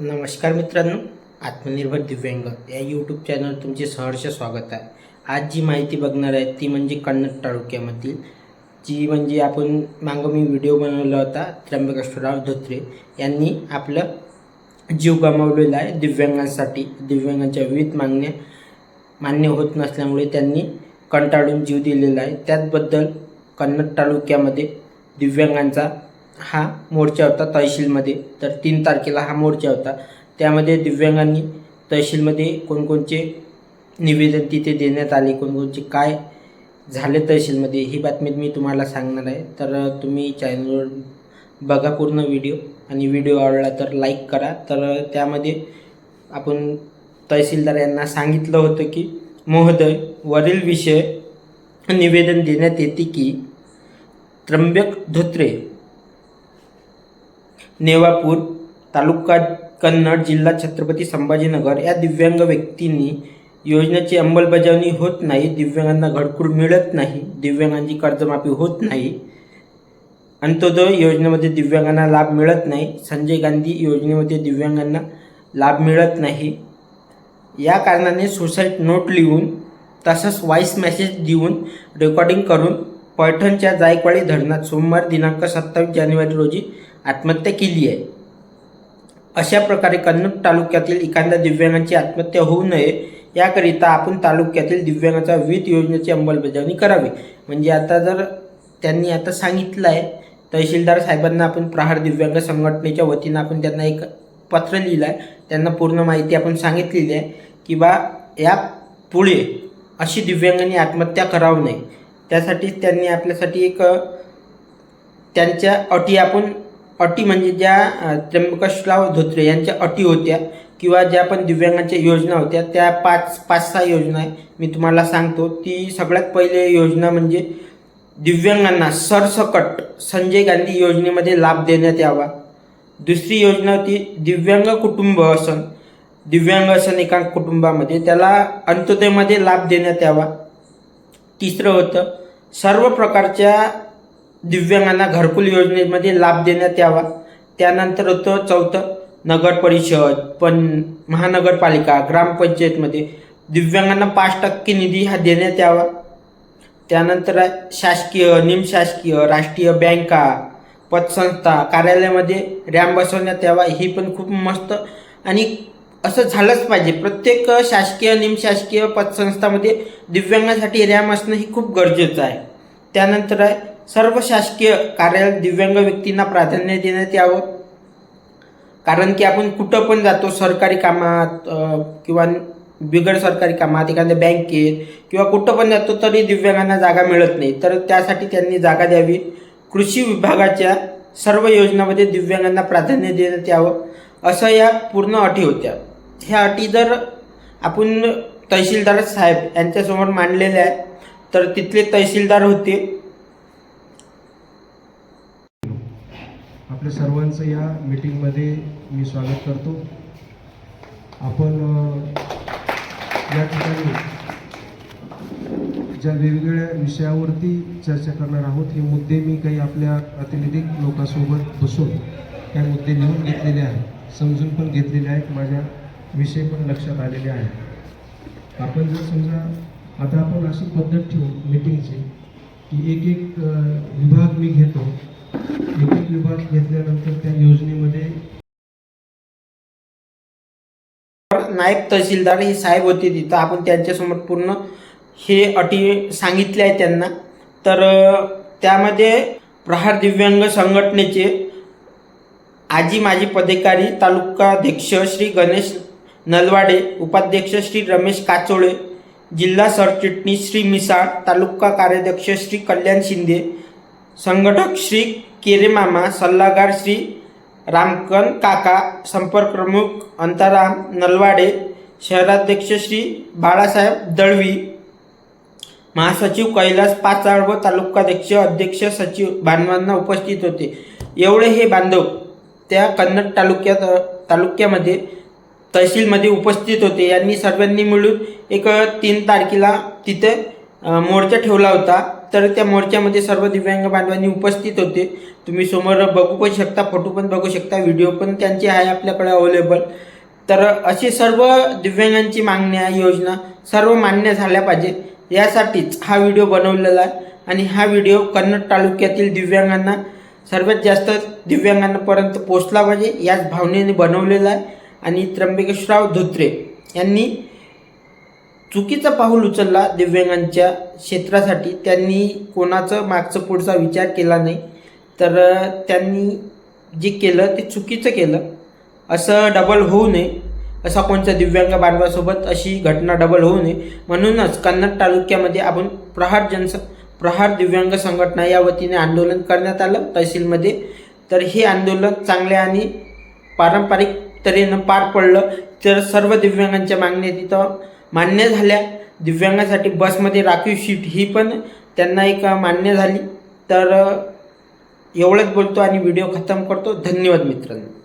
नमस्कार मित्रांनो आत्मनिर्भर दिव्यांग. या यूट्यूब चॅनल तुमचे सहर्ष स्वागत आहे. आज जी माहिती बघणार आहे ती म्हणजे कन्नड तालुक्यामधील जी म्हणजे आपण मागं मी व्हिडिओ बनवला होता त्र्यंबकेश्वरराव धोत्रे. यांनी आपलं जीव गमावलेला आहे दिव्यांगांसाठी. दिव्यांगांच्या विविध मागण्या मान्य होत नसल्यामुळे त्यांनी कंटाळून जीव दिलेला आहे. त्याचबद्दल कन्नड तालुक्यामध्ये दिव्यांगांचा हा मोर्चा होता तहसीलमध्ये. तर तीन तारखेला हा मोर्चा होता. त्यामध्ये दिव्यांगांनी तहसीलमध्ये कोणकोणचे निवेदन तिथे देण्यात आले कोणकोणचे काय झाले तहसीलमध्ये ही बातमी मी तुम्हाला सांगणार आहे. तर तुम्ही चॅनलवर बघा पूर्ण व्हिडिओ आणि व्हिडिओ आवडला तर लाईक करा. तर त्यामध्ये आपण तहसीलदार यांना सांगितलं होतं की महोदय वरील विषय निवेदन देण्यात येते की त्र्यंबक धोत्रे नेवापूर तालुका कन्नड जिल्हा छत्रपती संभाजीनगर या दिव्यांग व्यक्तींनी योजनेची अंमलबजावणी होत नाही दिव्यांगांना घरकुल मिळत नाही दिव्यांगांची कर्जमाफी होत नाही. अंत्योदय योजनेमध्ये दिव्यांगांना लाभ मिळत नाही संजय गांधी योजनेमध्ये दिव्यांगांना लाभ मिळत नाही. या कारणाने सुसाईड नोट लिहून तसंच व्हॉइस मेसेज देऊन रेकॉर्डिंग करून पैठणच्या जायकवाडी धरणात सोमवार दिनांक सत्तावीस जानेवारी रोजी आत्महत्या केली आहे. अशा प्रकारे कन्नड तालुक्यातील एखाद्या दिव्यांगाची आत्महत्या होऊ नये याकरिता आपण तालुक्यातील दिव्यांगाच्या विविध योजनेची अंमलबजावणी करावी. म्हणजे आता जर त्यांनी आता सांगितलं आहे तहसीलदार साहेबांना आपण प्रहार दिव्यांग संघटनेच्या वतीनं आपण त्यांना एक पत्र लिहिलं आहे त्यांना पूर्ण माहिती आपण सांगितलेली आहे की बा या पुढे अशी दिव्यांगांनी आत्महत्या करावू नये. त्यासाठीच त्यांनी आपल्यासाठी एक त्यांच्या अटी आपण अटी म्हणजे ज्या अ, धोत्रे यांच्या अटी होत्या किंवा ज्या पण दिव्यांगांच्या योजना होत्या त्या पाच पाच सहा योजना आहे. मी तुम्हाला सांगतो ती सगळ्यात पहिले योजना म्हणजे दिव्यांगांना सरसकट संजय गांधी योजनेमध्ये लाभ देण्यात यावा. दुसरी योजना होती दिव्यांग कुटुंब असन. दिव्यांग असन एका कुटुंबामध्ये त्याला अंत्योदयमध्ये लाभ देण्यात यावा. तिसरं होतं सर्व प्रकारच्या दिव्यांगांना घरकुल योजनेमध्ये लाभ देण्यात यावा. त्यानंतर होतं चौथं नगर परिषद पण महानगरपालिका ग्रामपंचायतमध्ये दिव्यांगांना पाच टक्के निधी हा देण्यात यावा. त्यानंतर आहे शासकीय निमशासकीय राष्ट्रीय बँका पतसंस्था कार्यालयामध्ये रॅम बसवण्यात यावा. ही पण खूप मस्त आणि असं झालंच पाहिजे. प्रत्येक शासकीय निमशासकीय पतसंस्थामध्ये दिव्यांगासाठी रॅम असणं ही खूप गरजेचं आहे. त्यानंतर आहे सर्व शासकीय कार्यालयात दिव्यांग व्यक्तींना प्राधान्य देण्यात यावं. कारण की आपण कुठं पण जातो सरकारी कामात किंवा बिगर सरकारी कामात एखाद्या बँकेत किंवा कुठं पण जातो तरी दिव्यांगांना जागा मिळत नाही. तर त्यासाठी त्यांनी जागा द्यावी. कृषी विभागाच्या सर्व योजनामध्ये दिव्यांगांना प्राधान्य देण्यात यावं. असं या पूर्ण अटी होत्या. ह्या अटी जर आपण तहसीलदार साहेब यांच्यासमोर मांडलेल्या आहे तर तिथले तहसीलदार होते. आपल्या सर्वांचं या मीटिंगमध्ये मी स्वागत करतो. आपण या ठिकाणी ज्या वेगवेगळ्या विषयावरती चर्चा करणार आहोत हे मुद्दे मी काही आपल्या प्रातिनिधिक लोकांसोबत बसून त्या मुद्दे लिहून घेतलेले आहेत समजून पण घेतलेले आहेत माझ्या विषय पण लक्षात आलेले आहेत. आपण जर समजा आता आपण अशी पद्धत ठेवू मीटिंगची की एक एक विभाग मी घेतो विभाग घेतल्यानंतर त्या योजनेमध्ये नायब तहसीलदार हे साहेब होते तिथं. आपण त्यांच्यासमोर पूर्ण हे अटी सांगितले आहे त्यांना. तर त्यामध्ये प्रहार दिव्यांग संघटनेचे आजी माजी पदाधिकारी तालुकाध्यक्ष श्री गणेश नलवाडे उपाध्यक्ष श्री रमेश काचोळे जिल्हा सरचिटणीस श्री मिसाळ तालुका कार्याध्यक्ष श्री कल्याण शिंदे संघटक श्री केरेमामा सल्लागार श्री रामकन काका संपर्क प्रमुख अंताराम नलवाडे शहराध्यक्ष श्री बाळासाहेब दळवी महासचिव कैलास पाचाळ व तालुकाध्यक्ष अध्यक्ष सचिव बांधवांना उपस्थित होते. एवढे हे बांधव त्या कन्नड तालुक्यात तालुक्यामध्ये तहसीलमध्ये उपस्थित होते. यांनी सर्वांनी मिळून एक तीन तारखेला तिथे मोर्चा ठेवला होता. तर त्या मोर्चामध्ये सर्व दिव्यांग बांधवांनी उपस्थित होते. तुम्ही समोर बघू पण शकता फोटो पण बघू शकता व्हिडिओ पण त्यांचे आहे आपल्याकडे अवेलेबल तर अशी सर्व दिव्यांगांची मागण्या योजना सर्व मान्य झाल्या पाहिजे. यासाठीच हा व्हिडिओ बनवलेला आहे आणि हा व्हिडिओ कन्नड तालुक्यातील दिव्यांगांना सर्वात जास्त दिव्यांगांपर्यंत पोचला पाहिजे याच भावनेने बनवलेला आहे. आणि त्र्यंबकेशराव धोत्रे यांनी चुकीचा पाऊल उचलला दिव्यांगांच्या क्षेत्रासाठी त्यांनी कोणाचं मागचं पुढचा विचार केला नाही. तर त्यांनी जे केलं ते चुकीचं केलं. असं डबल होऊ नये. असा कोणत्या दिव्यांग बांधवासोबत अशी घटना डबल होऊ नये. म्हणूनच कन्नड तालुक्यामध्ये आपण प्रहार जनस प्रहार दिव्यांग संघटना या वतीने आंदोलन करण्यात आलं तहसीलमध्ये. तर हे आंदोलन चांगल्या आणि पारंपरिक तऱ्हेनं पार पडलं. तर सर्व दिव्यांगांच्या मागण्या तिथं मान्य झाल्या. दिव्यांगासाठी बसमध्ये राखीव सीट ही पण त्यांना एक मान्य झाली. तर एवढंच बोलतो आणि व्हिडिओ खतम करतो. धन्यवाद मित्रांनो.